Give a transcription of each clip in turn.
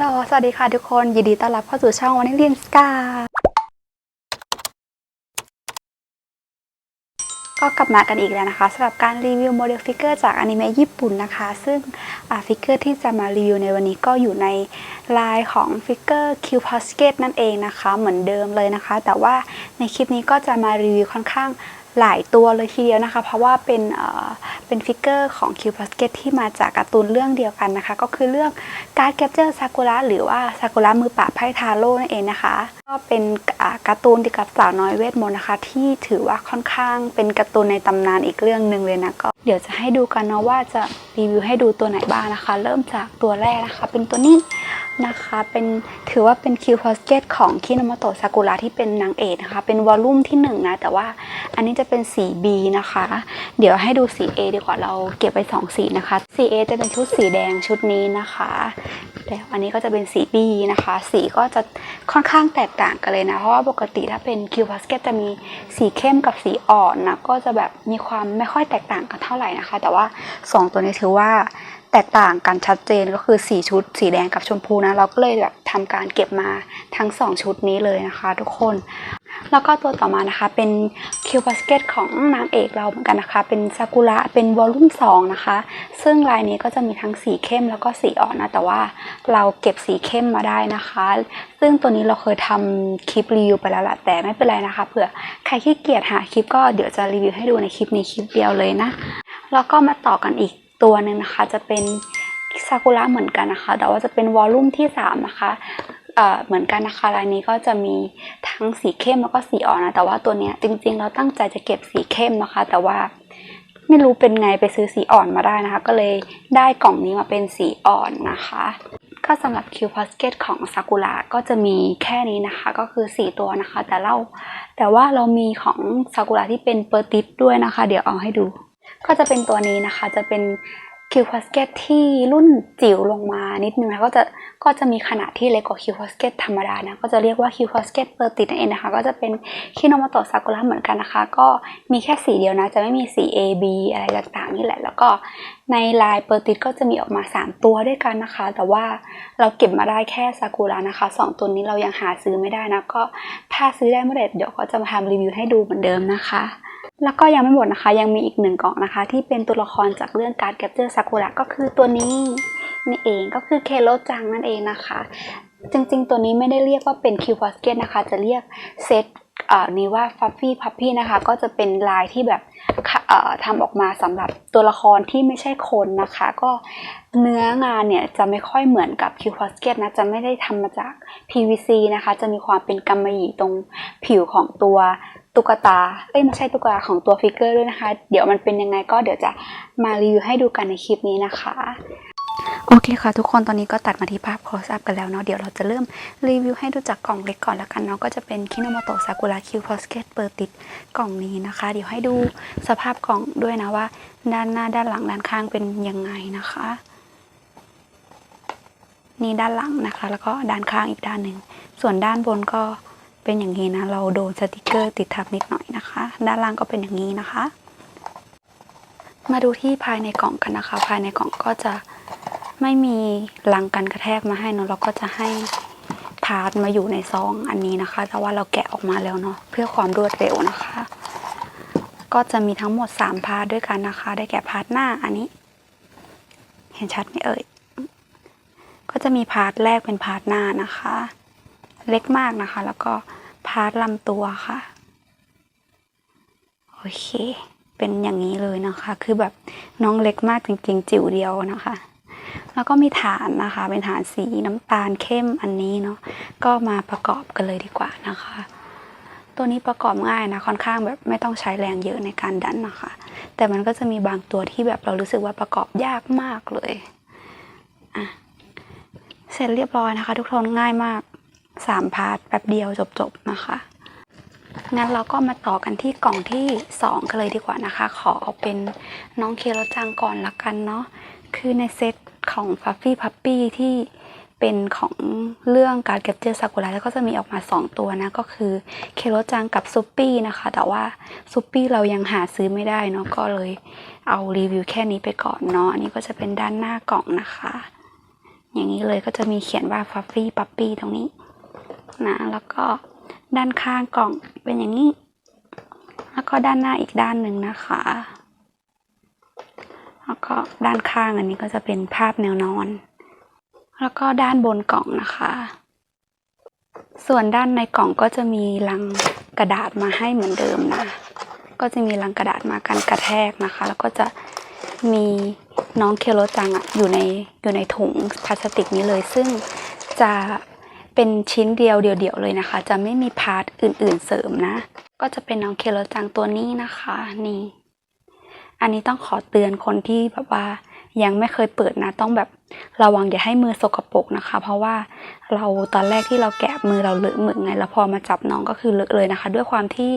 ฮัลโหล สวัสดีค่ะทุกคน ยินดีต้อนรับเข้าสู่ช่องวันนี้เรียนสกา ก็กลับมากันอีกแล้วนะคะสำหรับการรีวิวโมเดลฟิกเกอร์จากอนิเมะญี่ปุ่นนะคะ ซึ่งฟิกเกอร์ที่จะมารีวิวในวันนี้ก็อยู่ในลายของฟิกเกอร์คิวพอสเกตนั่นเองนะคะ เหมือนเดิมเลยนะคะ แต่ว่าในคลิปนี้ก็จะมารีวิวค่อนข้าง หลายตัวเลยทีเดียวนะคะ เพราะว่าเป็นเอ่อเป็นฟิกเกอร์ของคิวพอสเกตที่มาจากการ์ตูนเรื่องเดียวกันนะคะ ก็คือเรื่องการ์ดแคปเจอร์ซากุระหรือว่าซากุระมือปราไพ่ทาโร่นั่นเองนะคะ ก็เป็นการ์ตูนเกี่ยวกับสาวน้อยเวทมนต์นะคะ ที่ถือว่าค่อนข้างเป็นการ์ตูนในตำนานอีกเรื่องหนึ่งเลยนะก็เดี๋ยวจะให้ดูกันเนาะว่าจะรีวิวให้ดูตัวไหนบ้างนะคะ เริ่มจากตัวแรกนะคะ เป็นตัวนี้ นะคะเป็นถือว่าเป็นคิวพอสเกตของคินโมโตะซากุระที่เป็นนางเอกนะคะ เป็นวอลลุ่มที่หนึ่งนะ แต่ว่าอันนี้จะเป็นสี B นะคะ เดี๋ยวให้ดูสี A ดีกว่าเราเก็บไปสองสีนะคะสี A จะเป็นชุดสีแดงชุดนี้นะคะแล้วอันนี้ก็จะเป็นสี B นะคะ สีก็จะค่อนข้างแตกต่างกันเลยนะ เพราะว่าปกติถ้าเป็นคิวพาสเกตจะมีสีเข้มกับสีอ่อนนะ ก็จะแบบมีความไม่ค่อยแตกต่างกันเท่าไหร่นะคะ แต่ว่า 2 ตัวนี้ถือว่า แตกต่างกันชัดเจนก็คือสีชุด สีแดงกับชมพูนะ เราก็เลยแบบทำการเก็บมาทั้ง 2 ชุดนี้เลยนะคะทุกคน แล้วก็ตัวต่อมานะคะเป็นคิวบาสเกตของนางเอกเราเหมือนกันนะคะ เป็นซากุระเป็นวอลลุ่ม2นะคะ ซึ่งลายนี้ก็จะมีทั้งสีเข้มแล้วก็สีอ่อนนะ แต่ว่าเราเก็บสีเข้มมาได้นะคะ ซึ่งตัวนี้เราเคยทำคลิปรีวิวไปแล้วแหละแต่ไม่เป็นไรนะคะเผื่อใครขี้เกียจหาคลิปก็เดี๋ยวจะรีวิวให้ดูในคลิปนี้คลิปเดียวเลยนะแล้วก็มาต่อกันอีก ตัวหนึ่งนะคะจะเป็นซากุระเหมือนกันนะคะ แต่ว่าจะเป็นวอลลุ่มที่3นะคะเหมือนกันนะคะลายนี้ก็จะมีทั้งสีเข้มแล้วก็สีอ่อนนะ แต่ว่าตัวเนี้ยจริงๆ เราตั้งใจจะเก็บสีเข้มนะคะ แต่ว่าไม่รู้เป็นไงไปซื้อสีอ่อนมาได้นะคะ ก็เลยได้กล่องนี้มาเป็นสีอ่อนนะคะ ก็สำหรับคิวพอสเกตของซากุระก็จะมีแค่นี้นะคะ ก็คือ 4 ตัวนะคะ แต่เราแต่ว่าเรามีของซากุระที่เป็นเปอร์ติสด้วยนะคะ เดี๋ยวเอาให้ดู ก็จะเป็นตัวนี้นะคะ จะเป็นคิวพอสเกตที่รุ่นจิ๋วลงมานิดนึงนะก็จะก็จะมีขนาดที่เล็กกว่าคิวพอสเกตธรรมดานะ ก็จะเรียกว่าคิวพอสเกตเปอร์ติดนั่นเองนะคะ ก็จะเป็นคิโนโมโตะซากุระเหมือนกันนะคะ ก็มีแค่สีเดียวนะ จะไม่มีสี A B อะไรต่างๆนี่แหละ แล้วก็ในลายเปอร์ติดก็จะมีออกมา 3 ตัวด้วยกันนะคะ แต่ว่าเราเก็บมาได้แค่ซากุระนะคะสองตัวนี้เรายังหาซื้อไม่ได้นะ ก็ถ้าซื้อได้เมื่อไหร่เดี๋ยวก็จะมาทำรีวิวให้ดูเหมือนเดิมนะคะ แล้วก็ยังไม่หมดนะคะ ยังมีอีกหนึ่งกล่องนะคะ ที่เป็นตัวละครจากเรื่องการแคปเจอร์ซากุระก็คือตัวนี้นี่เองก็คือเคโรจังนั่นเองนะคะ จริงๆ ตัวนี้ไม่ได้เรียกว่าเป็นคิวพอสเกตนะคะ จะเรียกเซตนี้ว่าฟัฟฟี่พัฟฟี่นะคะ ก็จะเป็นลายที่แบบเอ่อทำออกมาสำหรับตัวละครที่ไม่ใช่คนนะคะ ก็เนื้องานเนี่ยจะไม่ค่อยเหมือนกับคิวพอสเกตนะจะไม่ได้ทำมาจาก PVC นะคะ จะมีความเป็นกำมะหยี่ตรงผิวของตัว ตุ๊กตาเอ้ยไม่ใช่ตุ๊กตาของตัวฟิกเกอร์ด้วยนะคะ เดี๋ยวมันเป็นยังไงก็เดี๋ยวจะมารีวิวให้ดูกันในคลิปนี้นะคะ โอเคค่ะ ทุกคนตอนนี้ก็ตัดมาที่ภาพ close up กันแล้วเนาะเดี๋ยวเราจะเริ่มรีวิวให้ดูจากกล่องเล็กก่อนแล้วกันเนาะก็จะเป็นคิโนโมโตะซากุระคิวพอสเกตเปิดติดกล่องนี้นะคะ เดี๋ยวให้ดูสภาพกล่องด้วยนะว่า ด้านหน้าด้านหลังด้านข้างเป็นยังไงนะคะนี่ด้านหลังนะคะ แล้วก็ด้านข้างอีกด้านหนึ่ง ส่วนด้านบนก็ เป็นอย่างนี้นะ เราโดนสติกเกอร์ติดทับนิดหน่อยนะคะ ด้านล่างก็เป็นอย่างนี้นะคะ มาดูที่ภายในกล่องกันนะคะ ภายในกล่องก็จะไม่มีรังกันกระแทกมาให้เนะเราก็จะให้พาร์ทมาอยู่ในซองอันนี้นะคะ แต่ว่าเราแกะออกมาแล้วเนาะเพื่อความรวดเร็วนะคะ ก็จะมีทั้งหมด 3 พาร์ทด้วยกันนะคะ ได้แก่พาร์ทหน้าอันนี้ เห็นชัดไหมเอ่ยก็จะมีพาร์ทแรกเป็นพาร์ทหน้านะคะ เล็กมากนะคะ แล้วก็ พาร์ทลำตัวค่ะ โอเค เป็นอย่างนี้เลยนะคะ คือแบบน้องเล็กมากจริงๆ จิ๋วเดียวนะคะ แล้วก็มีฐานนะคะ เป็นฐานสีน้ำตาลเข้มอันนี้เนาะ ก็มาประกอบกันเลยดีกว่านะคะ ตัวนี้ประกอบง่ายนะ ค่อนข้างแบบไม่ต้องใช้แรงเยอะในการดันนะคะ แต่มันก็จะมีบางตัวที่แบบเรารู้สึกว่าประกอบยากมากเลย อะ เสร็จเรียบร้อยนะคะ ทุกคนง่ายมาก สามพาร์ทแป๊บเดียวจบๆนะคะงั้นเราก็มาต่อกันที่กล่องที่2กันเลยดีกว่านะคะ ขอเอาเป็นน้องเคโรจังก่อนละกันเนาะคือในเซตของ f u f f y Puppy ที่เป็นของเรื่องการเก็บเจอซากุระแล้วก็จะมีออกมา 2 ตัวนะ ก็คือเคโรจังกับซุปปี้นะคะ แต่ว่าซุปปี้เรายังหาซื้อไม่ได้เนาะก็เลยเอารีวิวแค่นี้ไปก่อนเนาะอันนี้ก็จะเป็นด้านหน้ากล่องนะคะ อย่างนี้เลยก็จะมีเขียนว่าฟัฟฟี่ปั๊ปปี้ตรงนี้ นะ แล้วก็ด้านข้างกล่องเป็นอย่างนี้ แล้วก็ด้านหน้าอีกด้านหนึ่งนะคะ แล้วก็ด้านข้างอันนี้ก็จะเป็นภาพแนวนอน แล้วก็ด้านบนกล่องนะคะ ส่วนด้านในกล่องก็จะมีลังกระดาษมาให้เหมือนเดิมนะ ก็จะมีลังกระดาษมากันกระแทกนะคะ แล้วก็จะมีน้องเคโรจังอะอยู่ในอยู่ในถุงพลาสติกนี้เลย ซึ่งจะ เป็นชิ้นเดียวเดียวๆเลยนะคะ จะไม่มีพาร์ทอื่นๆเสริมนะ ก็จะเป็นน้องเคโรจังตัวนี้นะคะ นี่ อันนี้ต้องขอเตือนคนที่แบบว่ายังไม่เคยเปิดนะ ต้องแบบ ระวังอย่าให้มือสกปรกนะคะ เพราะว่าเราตอนแรกที่เราแกะมือเราเลอะหมึกไงแล้วพอมาจับน้องก็คือเลอะเลยนะคะ ด้วยความที่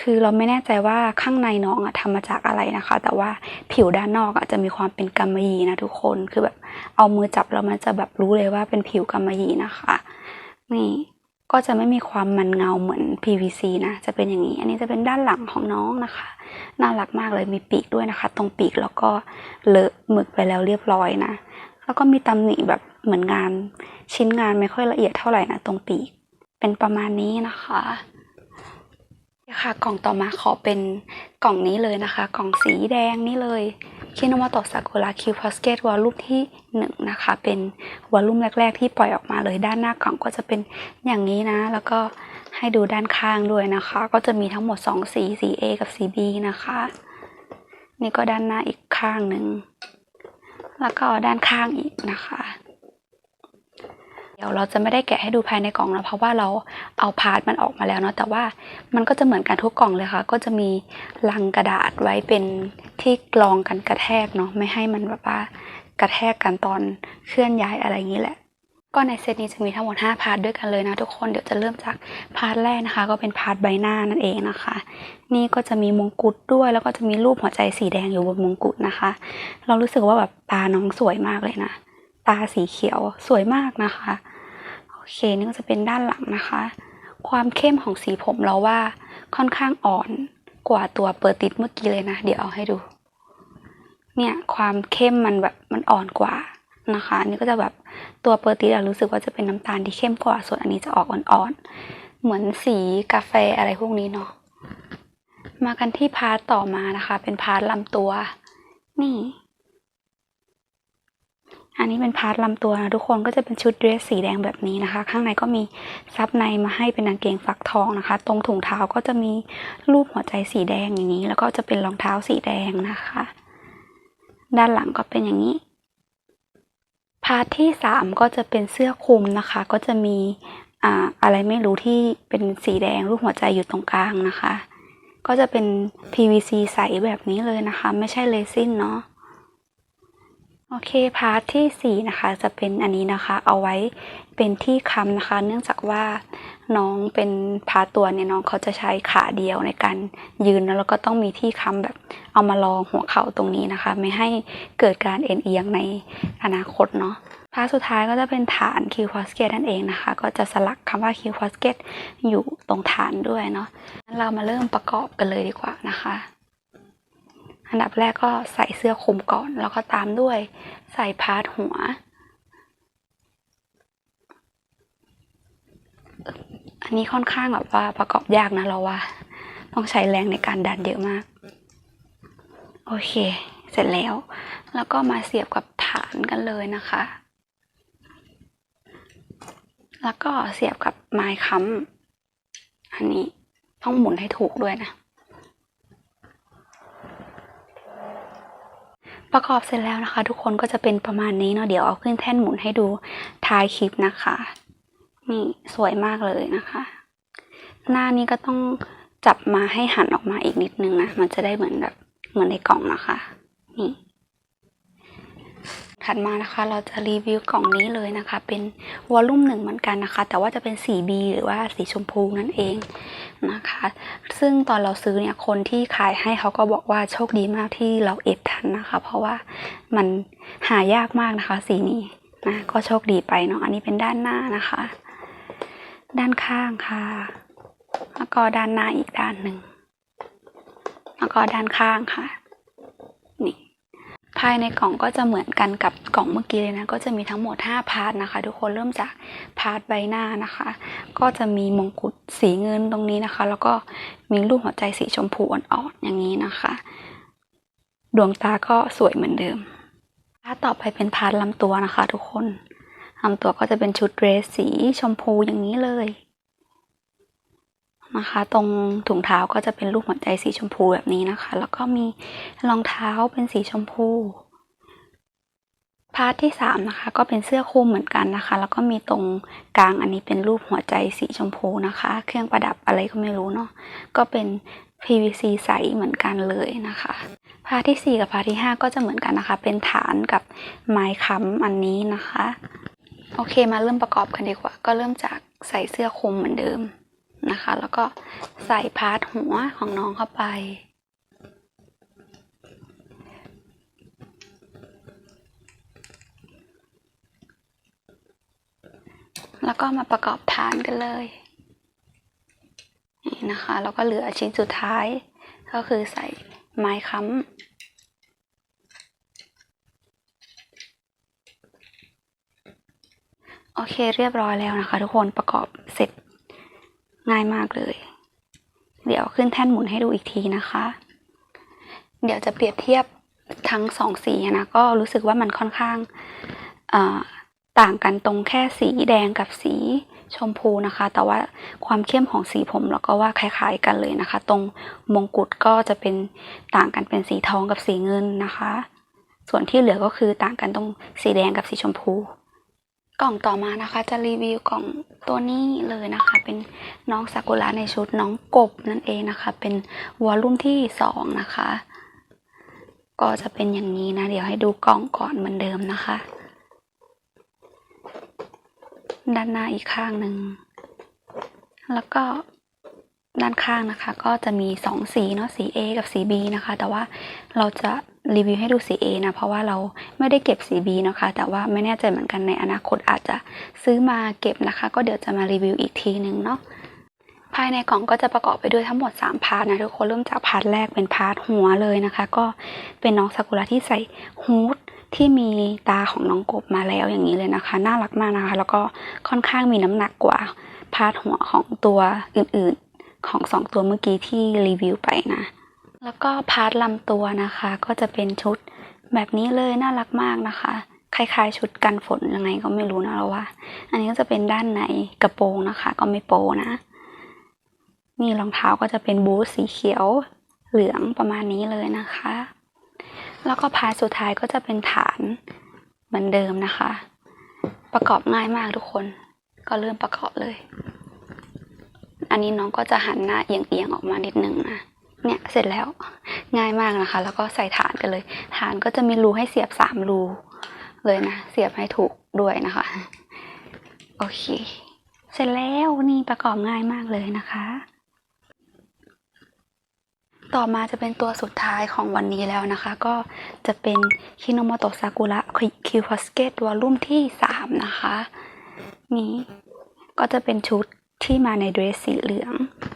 คือเราไม่แน่ใจว่าข้างในน้องอะทำมาจากอะไรนะคะ แต่ว่าผิวด้านนอกอะจะมีความเป็นกำมะหยี่นะทุกคนคือแบบเอามือจับแล้วมันจะแบบรู้เลยว่าเป็นผิวกำมะหยี่นะคะนี่ก็จะไม่มีความมันเงาเหมือน PVC นะจะเป็นอย่างนี้ อันนี้จะเป็นด้านหลังของน้องนะคะ น่ารักมากเลยมีปีกด้วยนะคะ ตรงปีกแล้วก็เลอะหมึกไปแล้วเรียบร้อยนะ แล้วก็มีตำหนิแบบเหมือนงาน ชิ้นงานไม่ค่อยละเอียดเท่าไหร่นะตรงปีก เป็นประมาณนี้นะคะค่ะกล่องต่อมาขอเป็นกล่องนี้เลยนะคะ กล่องสีแดงนี่เลยคิโนมาโตะซากุระคิวพอสเกตวอลลุ่มที่หนึ่งนะคะ เป็นวอลลุ่มแรก ๆ ที่ปล่อยออกมาเลยด้านหน้ากล่องก็จะเป็นอย่างนี้นะ แล้วก็ให้ดูด้านข้างด้วยนะคะ ก็จะมีทั้งหมด 2 สี สี A กับสี B นะคะ นี่ก็ด้านหน้าอีกข้างหนึ่ง แล้วก็ด้านข้างอีกนะคะ เดี๋ยวเราจะไม่ได้แกะให้ดูภายในกล่องนะเพราะว่าเราเอาพาร์ทมันออกมาแล้วเนาะแต่ว่ามันก็จะเหมือนกันทุกกล่องเลยค่ะ ก็จะมีลังกระดาษไว้เป็นที่กรองกันกระแทกเนาะไม่ให้มันแบบว่ากระแทกกันตอนเคลื่อนย้ายอะไรอย่างนี้แหละ ก็ในเซตนี้จะมีทั้งหมด 5 พาร์ทด้วยกันเลยนะทุกคน เดี๋ยวจะเริ่มจากพาร์ทแรกนะคะ ก็เป็นพาร์ทใบหน้านั่นเองนะคะ นี่ก็จะมีมงกุฎด้วย แล้วก็จะมีรูปหัวใจสีแดงอยู่บนมงกุฎนะคะ เรารู้สึกว่าแบบตาน้องสวยมากเลยนะ ตาสีเขียวสวยมากนะคะ โอเค นี่ก็จะเป็นด้านหลังนะคะ ความเข้มของสีผมเราว่าค่อนข้างอ่อนกว่าตัวเปิดติดเมื่อกี้เลยนะ เดี๋ยวเอาให้ดู เนี่ยความเข้มมันแบบมันอ่อนกว่า นะคะอันนี่ก็จะแบบตัวเปอร์ติสรู้สึกว่าจะเป็นน้ำตาลที่เข้มกว่าส่วนอันนี้จะออกอ่อนๆ เหมือนสีกาแฟอะไรพวกนี้เนาะมากันที่พาร์ทต่อมานะคะ เป็นพาร์ทลำตัว นี่ อันนี้เป็นพาร์ทลำตัวนะทุกคนก็จะเป็นชุดเดรสสีแดงแบบนี้นะคะ ข้างในก็มีซับในมาให้เป็นกางเกงฝักทองนะคะ ตรงถุงเท้าก็จะมีรูปหัวใจสีแดงอย่างนี้ แล้วก็จะเป็นรองเท้าสีแดงนะคะ ด้านหลังก็เป็นอย่างนี้ พาร์ทที่สามก็จะเป็นเสื้อคลุมนะคะ ก็จะมีอ่าอะไรไม่รู้ที่เป็นสีแดงรูปหัวใจอยู่ตรงกลางนะคะ ก็จะเป็น PVC ใสแบบนี้เลยนะคะ ไม่ใช่เลซินเนาะ โอเคพาร์ทที่สี่นะคะจะเป็นอันนี้นะคะ เอาไว้เป็นที่ค้ำนะคะ เนื่องจากว่าน้องเป็นพาตัวเนี่ยน้องเขาจะใช้ขาเดียวในการยืนแล้วก็ต้องมีที่ค้ำแบบเอามารองหัวเข่าตรงนี้นะคะ ไม่ให้เกิดการเอ็นเอียงในอนาคตเนาะพาร์ทสุดท้ายก็จะเป็นฐานคิวพอสเกตนั่นเองนะคะ ก็จะสลักคำว่าคิวพอสเกตอยู่ตรงฐานด้วยเนาะงั้นเรามาเริ่มประกอบกันเลยดีกว่านะคะ อันดับแรกก็ใส่เสื้อคลุมก่อน แล้วก็ตามด้วยใส่พาร์ทหัว อันนี้ค่อนข้างแบบว่าประกอบยากนะเราว่า ต้องใช้แรงในการดันเยอะมาก โอเค เสร็จแล้ว แล้วก็มาเสียบกับฐานกันเลยนะคะ แล้วก็เสียบกับไม้ค้ำอันนี้ต้องหมุนให้ถูกด้วยนะ ประกอบเสร็จแล้วนะคะ ทุกคนก็จะเป็นประมาณนี้เนาะเดี๋ยวเอาขึ้นแท่นหมุนให้ดูท้ายคลิปนะคะ นี่สวยมากเลยนะคะ หน้านี้ก็ต้องจับมาให้หันออกมาอีกนิดนึงนะ มันจะได้เหมือนแบบเหมือนในกล่องนะคะ นี่ ถัดมานะคะเราจะรีวิวกล่องนี้เลยนะคะ เป็นวอลลุ่มหนึ่งเหมือนกันนะคะ แต่ว่าจะเป็นสี B หรือว่าสีชมพูนั่นเองนะคะ ซึ่งตอนเราซื้อเนี่ยคนที่ขายให้เขาก็บอกว่าโชคดีมากที่เราเอ็ดทันนะคะ เพราะว่ามันหายากมากนะคะ สีนี้นะก็โชคดีไปเนาะอันนี้เป็นด้านหน้านะคะ ด้านข้างค่ะ แล้วก็ด้านหน้าอีกด้านหนึ่งแล้วก็ด้านข้างค่ะ ภายในกล่องก็จะเหมือนกันกับกล่องเมื่อกี้เลยนะ ก็จะมีทั้งหมด 5 พาร์ทนะคะ ทุกคนเริ่มจากพาร์ทใบหน้านะคะ ก็จะมีมงกุฎสีเงินตรงนี้นะคะ แล้วก็มีรูปหัวใจสีชมพูอ่อนๆอย่างนี้นะคะ ดวงตาก็สวยเหมือนเดิมพาร์ทต่อไปเป็นพาร์ทลำตัวนะคะ ทุกคนลำตัวก็จะเป็นชุดเดรสสีชมพูอย่างนี้เลย นะคะ ตรงถุงเท้าก็จะเป็นรูปหัวใจสีชมพูแบบนี้นะคะ แล้วก็มีรองเท้าเป็นสีชมพู พาร์ทที่สามนะคะ ก็เป็นเสื้อคลุมเหมือนกันนะคะ แล้วก็มีตรงกลางอันนี้เป็นรูปหัวใจสีชมพูนะคะ เครื่องประดับอะไรก็ไม่รู้เนาะ ก็เป็น PVC ใสเหมือนกันเลยนะคะ พาร์ทที่ 4 กับพาร์ทที่ 5 ก็จะเหมือนกันนะคะ เป็นฐานกับไม้ค้ำอันนี้นะคะ โอเคมาเริ่มประกอบกันดีกว่า ก็เริ่มจากใส่เสื้อคลุมเหมือนเดิม นะคะ แล้วก็ใส่พาร์ทหัวของน้องเข้าไป แล้วก็มาประกอบฐานกันเลย นี่นะคะ แล้วก็เหลือชิ้นสุดท้าย ก็คือใส่ไม้ค้ำโอเคเรียบร้อยแล้วนะคะ ทุกคนประกอบเสร็จ ง่ายมากเลย เดี๋ยวขึ้นแท่นหมุนให้ดูอีกทีนะคะ เดี๋ยวจะเปรียบเทียบทั้งสองสีนะก็รู้สึกว่ามันค่อนข้างต่างกันตรงแค่สีแดงกับสีชมพูนะคะ แต่ว่าความเข้มของสีผมเราก็ว่าคล้ายๆกันเลยนะคะ ตรงมงกุฎก็จะเป็นต่างกันเป็นสีทองกับสีเงินนะคะ ส่วนที่เหลือก็คือต่างกันตรงสีแดงกับสีชมพู กล่องต่อมานะคะ จะรีวิวกล่องตัวนี้เลยนะคะ เป็นน้องซากุระในชุดน้องกบนั่นเองนะคะ เป็นวอลลุ่มที่สองนะคะ ก็จะเป็นอย่างนี้นะ เดี๋ยวให้ดูกล่องก่อนเหมือนเดิมนะคะ ด้านหน้าอีกข้างหนึ่ง แล้วก็ด้านข้างนะคะ ก็จะมีสองสีเนาะสี A กับสี B นะคะ แต่ว่าเราจะ รีวิวให้ดูสี A นะเพราะว่าเราไม่ได้เก็บสี B นะคะ แต่ว่าไม่แน่ใจเหมือนกันในอนาคตอาจจะซื้อมาเก็บนะคะ ก็เดี๋ยวจะมารีวิวอีกทีนึงเนาะภายในกล่องก็จะประกอบไปด้วยทั้งหมด 3 พาร์ทนะทุกคนเริ่มจากพาร์ทแรกเป็นพาร์ทหัวเลยนะคะ ก็เป็นน้องซากุระที่ใส่ฮูดที่มีตาของน้องกบมาแล้วอย่างนี้เลยนะคะ น่ารักมากนะคะ แล้วก็ค่อนข้างมีน้ำหนักกว่าพาร์ทหัวของตัวอื่นๆ ของสองตัวเมื่อกี้ที่รีวิวไปนะ แล้วก็พาร์ทลำตัวนะคะ ก็จะเป็นชุดแบบนี้เลยน่ารักมากนะคะ คล้ายๆ ชุดกันฝนยังไงก็ไม่รู้นะเราว่า อันนี้ก็จะเป็นด้านในกระโปรงนะคะ ก็ไม่โปนะ นี่รองเท้าก็จะเป็นบูทสีเขียวเหลืองประมาณนี้เลยนะคะ แล้วก็พาร์ทสุดท้ายก็จะเป็นฐานเหมือนเดิมนะคะ ประกอบง่ายมากทุกคน ก็เริ่มประกอบเลย อันนี้น้องก็จะหันหน้าเอียงๆออกมานิดนึงนะ เนี่ยเสร็จแล้วง่ายมากนะคะ แล้วก็ใส่ฐานกันเลย ฐานก็จะมีรูให้เสียบสามรูเลยนะ เสียบให้ถูกด้วยนะคะ โอเค เสร็จแล้วนี่ประกอบง่ายมากเลยนะคะ ต่อมาจะเป็นตัวสุดท้ายของวันนี้แล้วนะคะ ก็จะเป็นคิโนโมโตะซากุระคิวพอสเกตวอลลุ่มที่สามนะคะ นี่ก็จะเป็นชุดที่มาในเดรสสีเหลือง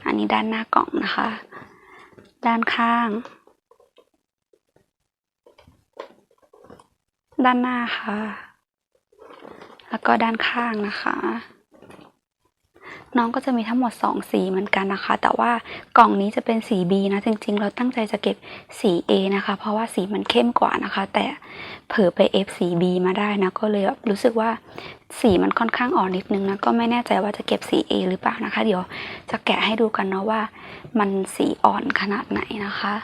อันนี้ด้านหน้ากล่องนะคะ ด้านข้าง ด้านหน้าค่ะ แล้วก็ด้านข้างนะคะ น้องก็จะมีทั้งหมด 2 สีเหมือนกันนะคะ แต่ว่ากล่องนี้จะเป็นสี B นะ จริง ๆ เราตั้งใจจะเก็บสี A นะคะ เพราะว่าสีมันเข้มกว่านะคะ แต่เผลอไป F สี B มาได้นะ ก็เลยแบบรู้สึกว่าสีมันค่อนข้างอ่อนนิดนึงนะ ก็ไม่แน่ใจว่าจะเก็บสี A หรือเปล่านะคะ เดี๋ยวจะแกะให้ดูกันเนาะว่า มันสีอ่อนขนาดไหนนะคะ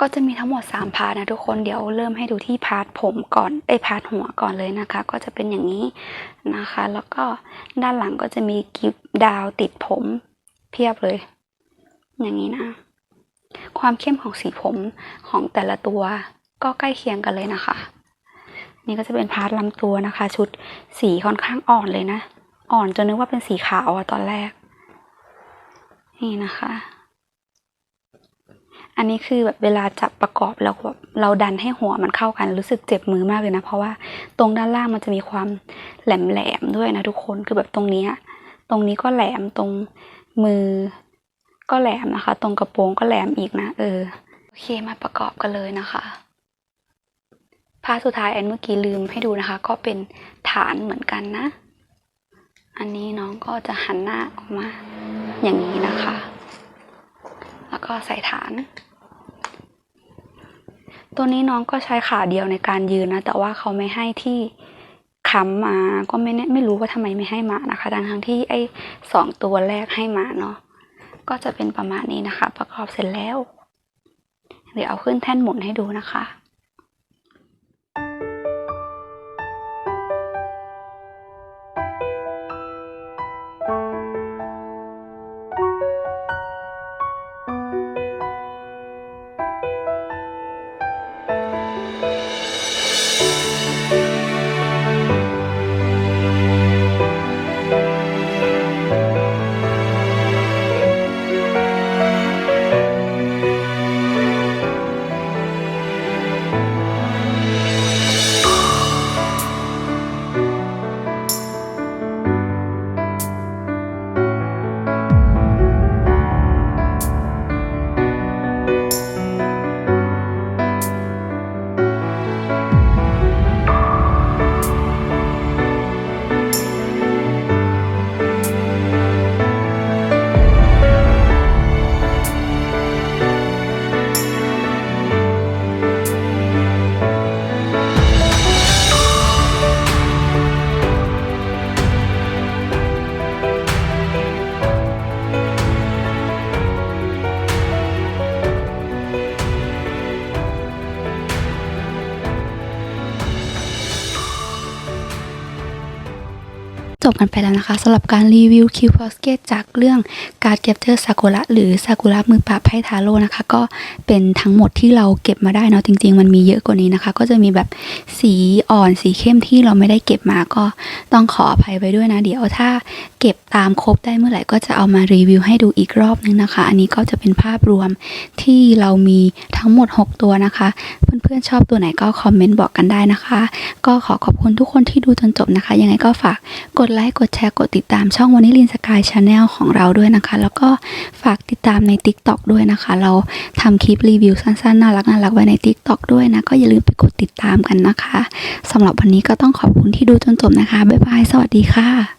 ก็จะมีทั้งหมด 3 พาร์ทนะทุกคนเดี๋ยวเริ่มให้ดูที่พาร์ทผมก่อนไอพาร์ทหัวก่อนเลยนะคะ ก็จะเป็นอย่างนี้นะคะ แล้วก็ด้านหลังก็จะมีกิฟดาวติดผมเพียบเลย อย่างนี้นะ ความเข้มของสีผมของแต่ละตัวก็ใกล้เคียงกันเลยนะคะ นี่ก็จะเป็นพาร์ทลำตัวนะคะ ชุดสีค่อนข้างอ่อนเลยนะ อ่อนจนนึกว่าเป็นสีขาวอะตอนแรก นี่นะคะ อันนี้คือแบบเวลาจับประกอบแล้วแบบเราดันให้หัวมันเข้ากัน รู้สึกเจ็บมือมากเลยนะ เพราะว่าตรงด้านล่างมันจะมีความแหลมๆด้วยนะทุกคนคือแบบตรงนี้ตรงนี้ก็แหลมตรงมือก็แหลมนะคะ ตรงกระโปรงก็แหลมอีกนะ เออโอเคมาประกอบกันเลยนะคะพผ้าสุดท้ายอันเมื่อกี้ลืมให้ดูนะคะ ก็เป็นฐานเหมือนกันนะ อันนี้น้องก็จะหันหน้าออกมาอย่างนี้นะคะ แล้วก็ใส่ฐาน ตัวนี้น้องก็ใช้ขาเดียวในการยืนนะ แต่ว่าเขาไม่ให้ที่ค้ำมา ก็ไม่แน่ไม่รู้ว่าทำไมไม่ให้มานะคะทั้งทั้งที่ไอ้สองตัวแรกให้มาเนาะ ก็จะเป็นประมาณนี้นะคะ ประกอบเสร็จแล้ว เดี๋ยวเอาขึ้นแท่นหมุนให้ดูนะคะ บกันไปแล้วนะคะสำหรับการรีวิวคิวพอสเกตจากเรื่องการเก็บเจอซากุระหรือซากุระมือปราบไพ่ทาโร่นะคะ ก็เป็นทั้งหมดที่เราเก็บมาได้เนาะจริง ๆ มันมีเยอะกว่านี้นะคะ ก็จะมีแบบสีอ่อนสีเข้มที่เราไม่ได้เก็บมาก็ต้องขออภัยไปด้วยนะ เดี๋ยวถ้าเก็บตามครบได้เมื่อไหร่ก็จะเอามารีวิวให้ดูอีกรอบนึงนะคะ อันนี้ก็จะเป็นภาพรวมที่เรามีทั้งหมด 6 ตัวนะคะ เพื่อนๆชอบตัวไหนก็คอมเมนต์บอกกันได้นะคะ ก็ขอขอบคุณทุกคนที่ดูจนจบนะคะ ยังไงก็ฝากกดไลค์กดแชร์กดติดตามช่องวันนี้ลินสกายชาแนลของเราด้วยนะคะ แล้วก็ฝากติดตามใน TikTok ด้วยนะคะ เราทำคลิปรีวิวสั้นๆน่ารักน่ารักไว้ใน TikTok ด้วยนะก็อย่าลืมไปกดติดตามกันนะคะสำหรับวันนี้ก็ต้องขอบคุณที่ดูจนจบนะคะบ๊ายบายสวัสดีค่ะ